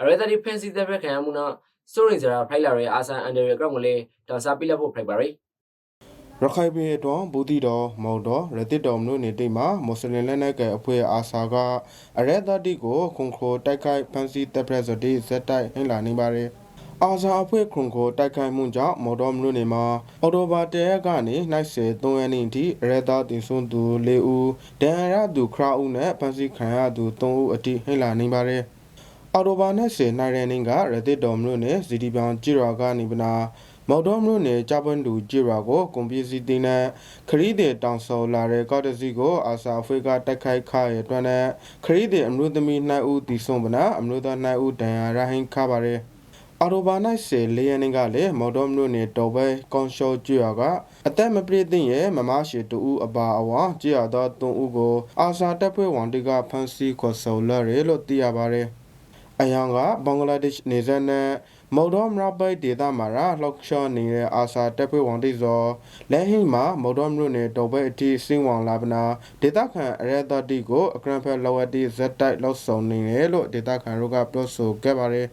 အရဲသတိဖန်စီတဲ့ဘက်ခံရမှုနော်စိုးရင်စရာဖိုင်လာရဲ့အာဆန်အန်ဒရီကရော့မလေးဒေါ်စာပိလက်ဖို့ဖိုက်ပါရီရခိုင်ပြည်တော်ဘူတီတော်မော်တော်ရတစ်တော်မြို့နယ်တိတ်မှာမွတ်စလင်လက်နက်ကိုင်အဖွဲ့အာဆာကအရဲသတိကိုခွန်ခိုတိုက်ခိုက်ဖန်စီတပ်ပရက်စတိဇက်တိုက်ဟင်လာနေပါတယ်အာဇာအဖွဲ့ခွန်ခိုတိုက်ခိုက်မှုကြောင့်မော်တော်မြို့နယ်မှာအော်တိုဘာတရက်ကနေနိုင်စေ3ရက်နေ့ထိအရဲသားတင်ဆုံးသူ၄ဦးဒဏ်ရာရသူခရာဦးနဲ့ဖန်စီခံရသူ3ဦးအထိဟင်လာနေပါတယ် အော်တိုဘာနဲ့စေနိုင်ရင်းကရတစ်တော်မြို့နယ်စီဒီပောင်ကြည်ရွာကနေပနာမော်တော်မြို့နယ်ကြပွန်းတူကြည်ရွာကိုကွန်ပျူတာတင်တဲ့ခရီးသည်တောင်ဆော်လာတဲ့ကော့တစီကိုအာဆာအဖရိကတိုက်ခိုက်ခရဲ့အတွက်နဲ့ခရီးသည်အမျိုးသမီး2ဦးတည်ဆုံပနာအမျိုးသား2ဦးဒဏ်ရာရဟင်းခပါတယ်အော်တိုဘာနိုင်စေလျန်နင်းကလည်းမော်တော်မြို့နယ်တော်ပဲကွန်ရှောကျွာကအသက်မပြည့်တဲ့ရဲ့မမရှိတူဦးအပါအဝါကျွာသော3ဦးကိုအာဆာတပ်ဖွဲ့ဝန်တွေကဖမ်းဆီးခေါ်ဆောင်လာတယ်လို့သိရပါတယ် အယံကဘင်္ဂလားဒေ့ရှ်နေဇာနဲ့မော်တော်မရပိုက်ဒေသမှာလောက်ရှော့နေတဲ့အာဆာတပ်ဖွဲ့ဝန်တွေဇော်လဲဟိမှာမော်တော်မြို့နယ်တော်ဘက်အထိစင်းဝောင်လာပနာဒေတာခန်အရတတိကိုအကရန်ဖက်လော်ဝတီဇက်တိုက်လောက်ဆောင်နေတယ်လို့ဒေတာခန်တို့ကပြောဆိုခဲ့ပါတယ်